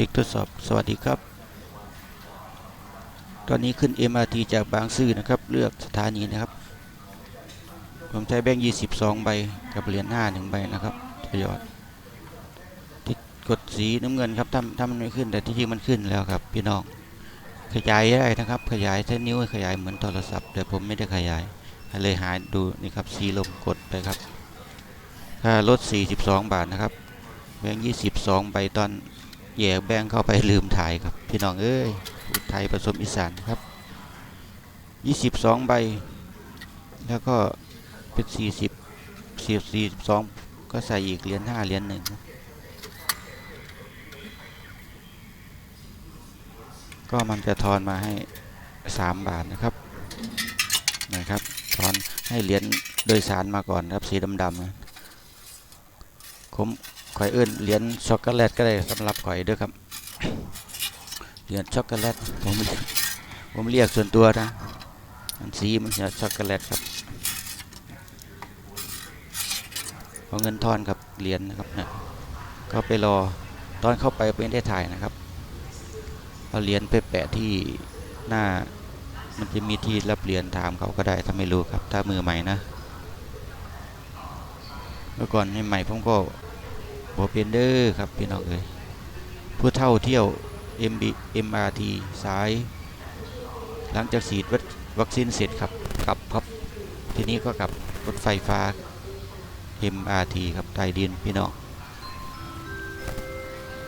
ช็คทดสอบสวัสดีครับ ตอนนี้ขึ้น MRT จากบางซื่อนะครับ เลือกสถานีนะครับ ผมใช้แบงค์22 ใบกับเหรียญ5หนึ่งใบนะครับทยอยที่กดสีน้ำเงินครับถ้าถ้ามันไม่ขึ้นแต่ที่จริงมันขึ้นแล้วครับพี่น้องขยายได้นะครับ ขยายใช้นิ้วขยายเหมือนโทรศัพท์ แต่ผมไม่ได้ขยายเลยหาดูนี่ครับสีลมกดไปครับค่ารถ42 บาทนะครับแบงค์22 ใบตอน แย่แบงเข้าไปลืมถ่ายครับ พี่น้องเอ้ยไทยผสมอีสานครับ 22 ใบ แล้วก็เป็น 40 40 42 ก็ใส่อีกเหรียญ5เหรียญหนึ่งก็มันจะทอนมาให้ 3 บาทนะครับนะครับทอนให้เหรียญโดยสารมาก่อนครับสีดำๆนะผม ข่อยเอื้นเหรียญช็อกโกแลตก็ได้สำหรับข่อยด้วยครับเหรียญช็อกโกแลตผมผมเรียกส่วนตัวนะมันสีมันจะช็อกโกแลตครับเอาเงินทอนกับเหรียญนะครับเนี่ยก็ไปรอตอนเข้าไปไม่ได้ถ่ายนะครับเอาเหรียญไปแปะที่หน้ามันจะมีที่รับเหรียญถามเขาก็ได้ถ้าไม่รู้ครับ ถ้ามือใหม่นะเมื่อก่อนใหม่ผมก็ บอเป็นเด้อครับพี่น้องเอ้ยผู้เท่าเที่ยว MB MRT สาย หลังจากฉีดวัควัคซีนเสร็จครับกลับครับ ทีนี้ก็กลับรถไฟฟ้า MRT ครับใต้ดินพี่น้อง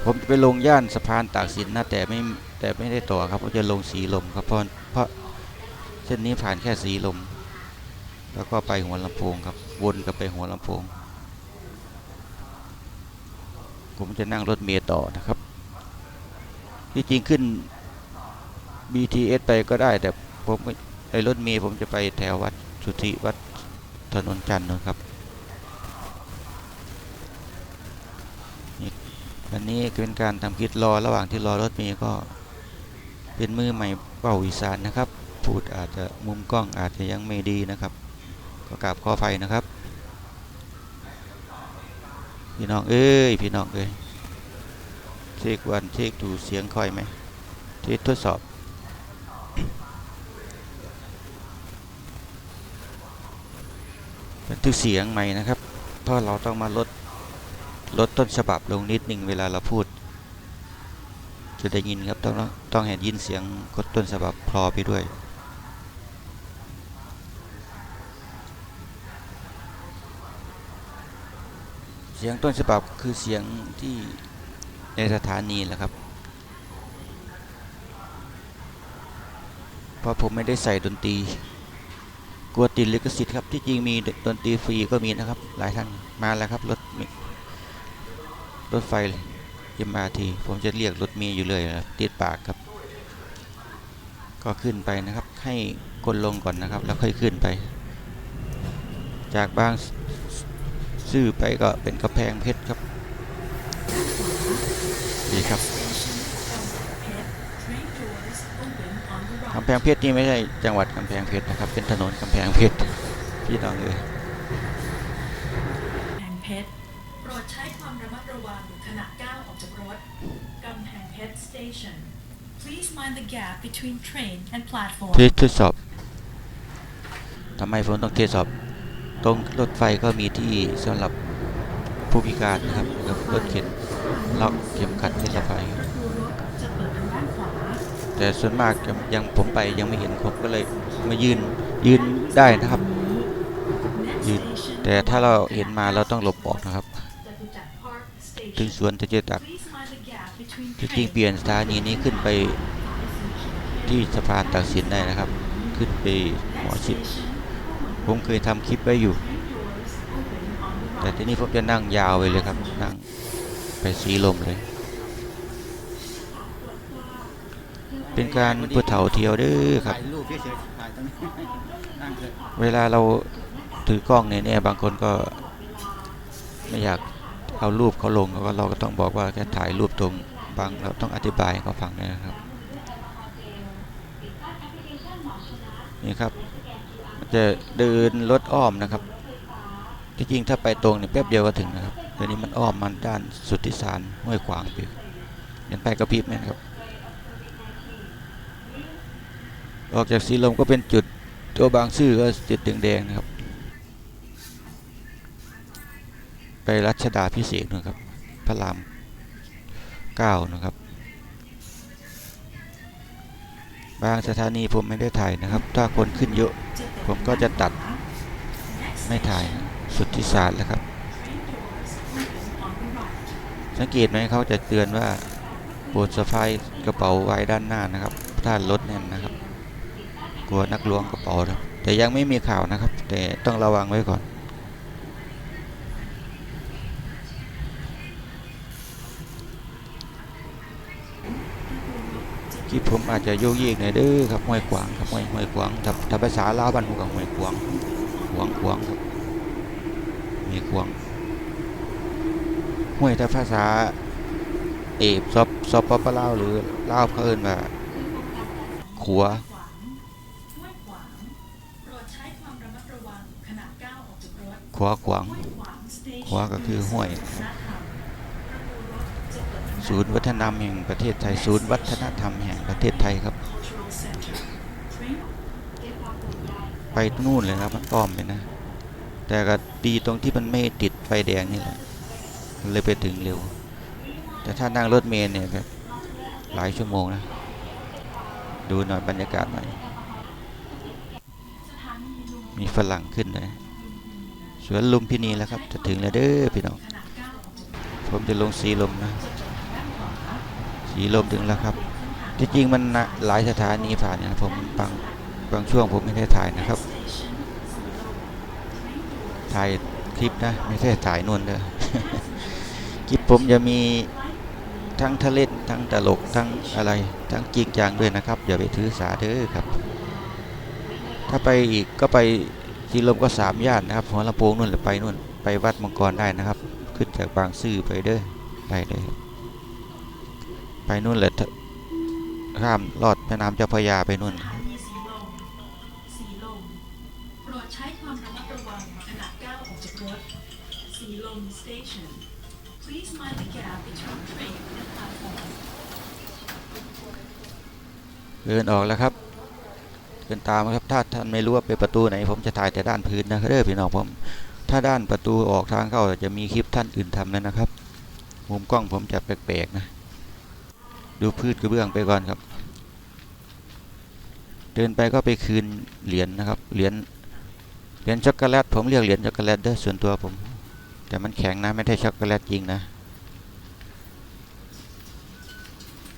ผมจะไปลงย่านสะพานตากสินนะแต่ไม่แต่ไม่ได้ต่อครับผมจะลงสีลมครับเพราะเพราะเส้นนี้ผ่านแค่สีลม แล้วก็ไปหัวลำโพงครับวนกลับไปหัวลำโพง ผมจะนั่งรถเมล์ต่อนะครับ ที่จริงขึ้น BTS ไปก็ได้ แต่ผมไม่ไอรถเมล์ผมจะไปแถววัดสุทธิวัดถนนจันทร์นะครับอันนี้เป็นการทำคลิปรอระหว่างที่รอรถเมล์ก็เป็นมือใหม่เป่าอีสานนะครับ พูดอาจจะมุมกล้องอาจจะยังไม่ดีนะครับ ก็กราบขอไฟนะครับ พี่น้องเอ้ยพี่น้องเอ้ยเช็ควันเช็คดูเสียงค่อยไหมเช็คทดสอบบันทึกเสียงใหม่นะครับเพราะเราต้องมาลดลดต้นฉบับลงนิดหนึ่งเวลาเราพูด จะได้ยินครับต้องต้องเห็นยินเสียงกดต้นฉบับพลอไปด้วย เสียงต้นฉบับคือเสียงที่ในสถานีแหละครับ เพราะผมไม่ได้ใส่ดนตรี กลัวติดลิขสิทธิ์ครับ ที่จริงมีดนตรีฟรีก็มีนะครับ หลายท่านมาแล้วครับรถรถไฟ MRT ผมจะเรียกรถเมีอยู่เลยนะติดปากครับ ก็ขึ้นไปนะครับ ให้กดลงก่อนนะครับ แล้วค่อยขึ้นไป จากบาง ซื่อไปก็เป็นกระแพงเพชรครับดีครับกำแพงเพชรนี่ไม่ใช่จังหวัดกำแพงเพชรนะครับ เป็นถนนกำแพงเพชรพี่น้องเลยกำแพงเพชรโปรดใช้ความระมัดระวังขณะก้าวออกจากรถกำแพงเพชร station please mind the gap between train and platform เทสทดสอบทำไมผมต้องเทสสอบ ตรงรถไฟก็มีที่สำหรับผู้พิการนะครับกับรถเข็นล็อกเข็มขัดนิรภัยประตูรถจะเปิดทางด้านขวาแต่ส่วนมากยังผมไปยังไม่เห็นผมก็เลยมายืนยืนได้นะครับ ยืนแต่ถ้าเราเห็นมาเราต้องหลบออกนะครับ ถึงสวนจะเจตักที่จริงเปลี่ยนสถานีนี้ขึ้นไปที่สะพานตากสินได้นะครับ ขึ้นไปหมอชิด ผมเคยทำคลิปไว้อยู่ แต่ที่นี้ผมจะนั่งยาวไปเลยครับ นั่งไปสีลมเลย เป็นการผู้เฒ่าเที่ยวด้อครับ เวลาเราถือกล้องเนี่ยเนี่ยบางคนก็ไม่อยากเอารูปเขาลงเราก็ต้องบอกว่าแค่ถ่ายรูปตรงบางเราต้องอธิบายเขาฟังนะครับ นี่ครับมันจะเดินรถอ้อมนะครับ ที่จริงถ้าไปตรงเนี่ยแป๊บเดียวก็ถึงนะครับเดี๋ยวนี้มันอ้อมมันด้านสุที่สารห้วยขวางไปเห็นไฟกระพริบไหมครับ ออกจากสีลมก็เป็นจุดตัวบางซื่อก็จุดแดงๆนะครับ ไปรัชดาพิเศษนะครับ พระรามเก้านะครับ บางสถานีผมไม่ได้ถ่ายนะครับ ถ้าคนขึ้นเยอะ ผมก็จะตัดไม่ถ่ายสุดที่ศาสตร์แล้วครับ สังเกตไหมเขาจะเตือนว่าโปรดสะพายกระเป๋าไว้ด้านหน้านะครับ ถ้ารถแน่นนะครับ กลัวนักล้วงกระเป๋านะแต่ยังไม่มีข่าวนะครับ แต่ต้องระวังไว้ก่อน ลิปผมอาจจะโยกเยกหน่อยเด้อครับห้วยขวางครับห้วยห้วยขวางถ้าถ้าภาษาลาวบ้านผมกับห้วยขวางขวางขวางครับมีขวางห้วยถ้าภาษาเอบซอบซอบปปลาวหรือลาวเขาเอิ้นว่าขัวขวางห้วยขวางโปรดใช้ความระมัดระวังขณะก้าวออกจากรถขวาขวางห้วยขวางสเตชันขวาก็คือห้วย ศูนย์วัฒนธรรมแห่งประเทศไทย ศูนย์วัฒนธรรมแห่งประเทศไทยครับ ไปนู่นเลยครับมันอ้อมไปนะ แต่ก็ดีตรงที่มันไม่ติดไฟแดงนี่แหละมันเลยไปถึงเร็ว แต่ถ้านั่งรถเมล์เนี่ยแบบหลายชั่วโมงนะ ดูหน่อยบรรยากาศหน่อย มีฝรั่งขึ้นเลยสวนลุมพินีแล้วครับ จะถึงแล้วเด้อพี่น้อง ผมจะลงสีลมนะ สีลมถึงแล้วครับ ที่จริงมันนะหลายสถานีผ่านนะผมบางบางช่วงผมไม่ได้ถ่ายนะครับ ถ่ายคลิปนะ ไม่ใช่ถ่ายนวลเด้อคลิปผมจะมีทั้งทะเลนทั้งตลกทั้งอะไร ทั้งจริงจังด้วยนะครับ อย่าไปถือสาเด้อครับ ถ้าไปอีกก็ไปสีลมก็สามย่านนะครับหัวลำโพงนู่นหรือไปนู่นไปวัดมังกรได้นะครับ ขึ้นจากบางซื่อไปเด้อได้เลย ไปนู่นแหละถ้าข้ามลอดแม่น้ำเจ้าพระยาไปนู่นเดินออกแล้วครับเดินตามครับถ้าท่านไม่รู้ว่าเป็นประตูไหน ผมจะถ่ายแต่ด้านพื้นนะครับเด้อพี่น้องผม ถ้าด้านประตูออกทางเข้าจะมีคลิปท่านอื่นทำแล้วนะครับ มุมกล้องผมจะแปลกๆนะ ดูพืชกระเบื้องไปก่อนครับ เดินไปก็ไปคืนเหรียญนะครับ เหรียญ เหรียญช็อกโกแลต ผมเรียกเหรียญช็อกโกแลตเด้อส่วนตัวผม แต่มันแข็งนะไม่ใช่ช็อกโกแลตจริงนะ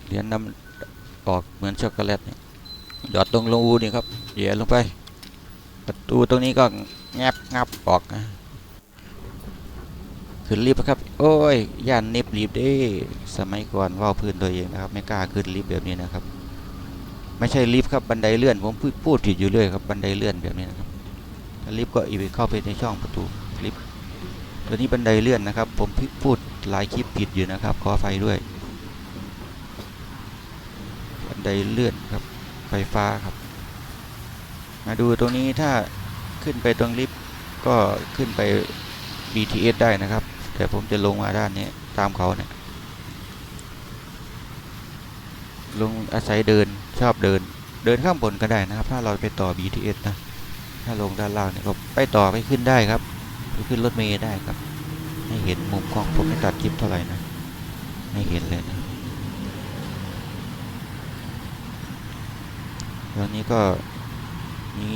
เหรียญน้ำออกเหมือนช็อกโกแลตเนี่ยหยอดตรงรูนี่ครับเหยียลงไป ประตูตรงนี้ก็แงบงับออกนะ ขึ้นลิฟต์ครับ โอ้ย ย่านนิบลิฟต์เด้สมัยก่อนว่าพื้นตัวเองนะครับ ไม่กล้าขึ้นลิฟต์แบบนี้นะครับ ไม่ใช่ลิฟต์ครับ บันไดเลื่อน ผมพูดผิดอยู่เรื่อยครับ บันไดเลื่อนแบบนี้นะครับถ้าลิฟต์ก็อีกเข้าไปในช่องประตูลิฟต์ตัวนี้บันไดเลื่อนนะครับ ผมพูดหลายคลิปผิดอยู่นะครับ ขอไฟด้วย บันไดเลื่อนครับ ไฟฟ้าครับ มาดูตรงนี้ถ้าขึ้นไปตรงลิฟต์ก็ขึ้นไป BTS ได้นะครับ แต่ผมจะลงมาด้านนี้ตามเขาเนี่ย ลงอาศัยเดินชอบเดิน เดินข้างบนก็ได้นะครับ ถ้าเราไปต่อ BTS นะ ถ้าลงด้านล่างเนี่ยก็ไปต่อไปขึ้นได้ครับไปขึ้นรถเมล์ได้ครับ ให้เห็นมุมกล้องผมไม่ตัดคลิปเท่าไหร่นะ ไม่เห็นเลยนะตอนนี้ก็มี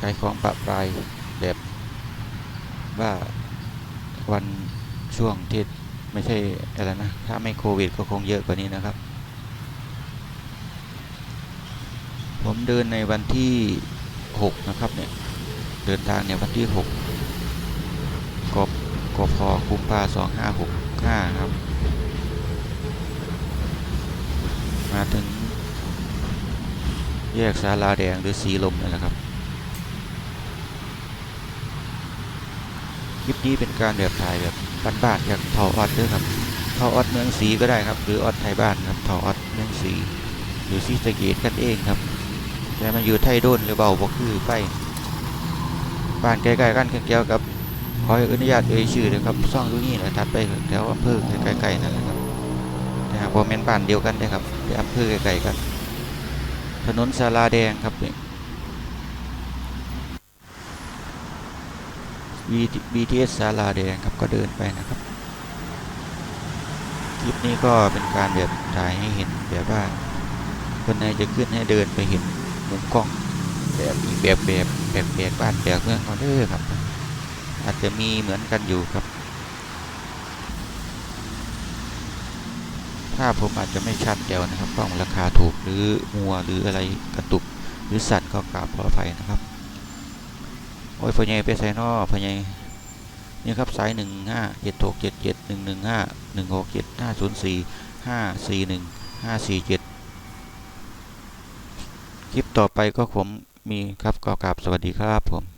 ขายของปะปลายแบบว่าวัน ช่วงที่ไม่ใช่อะไรนะ ถ้าไม่โควิดก็คงเยอะกว่านี้นะครับ ผมเดินในวันที่ 6 นะครับเนี่ย เดินทางเนี่ยวันที่ 6กบกพกุมภาสองห้าหกห้าครับ มาถึงแยกสาลาแดงหรือสีลมนี่แหละครับ ค ลิปนี้เป็นการแบบถ่ายแบบบ้านๆจากทาออดด้วยครับทาออดเมืองสีก็ได้ครับ หรือออดไทยบ้านครับทาออดเมืองสีหรือซีสเกตกันเองครับแต่มาอยู่ไทยโดนหรือเบาบ่คือไปบ้านใกล้ๆกันเกี่ยวกับขออนุญาตเอ่ยชื่อเลยครับซ่องดูนี่แหละทัดไปแถวอำเภอใกล้ๆนั่นแหละครับแต่นะครับบ่แม่นบ้านเดียวกันเด้ครับเป็นอำเภอไกลๆกัน ถนนสาราแดงครับนี่ BT- BTS สาราแดงครับก็เดินไปนะครับ คลิปนี้ก็เป็นการแบบถ่ายให้เห็นแบบว่าคนไหนจะขึ้นให้เดินไปเห็นมุมกล้องแบบอีกแบบแบบแปลกๆบ้านแปลกเมืองเขาเด้อครับ อาจจะมีเหมือนกันอยู่ครับ ถ้าผมอาจจะไม่ชัดเดียวนะครับกล้องราคาถูกหรือมัวหรืออะไรกระตุกหรือสั่นก็กราบขออภัยนะครับ โอ้ยพ่อใหญ่ไปใส่นอพ่อใหญ่นี่ครับสายหนึ่งห้าเจ็ดหกเจ็ดเจ็ดหนึ่งหนึ่งห้าหนึ่งหกเจ็ดห้าศูนย์สี่ห้าสี่หนึ่งห้าสี่เจ็ดคลิปต่อไปก็ผมมีครับก็กราบสวัสดีครับผม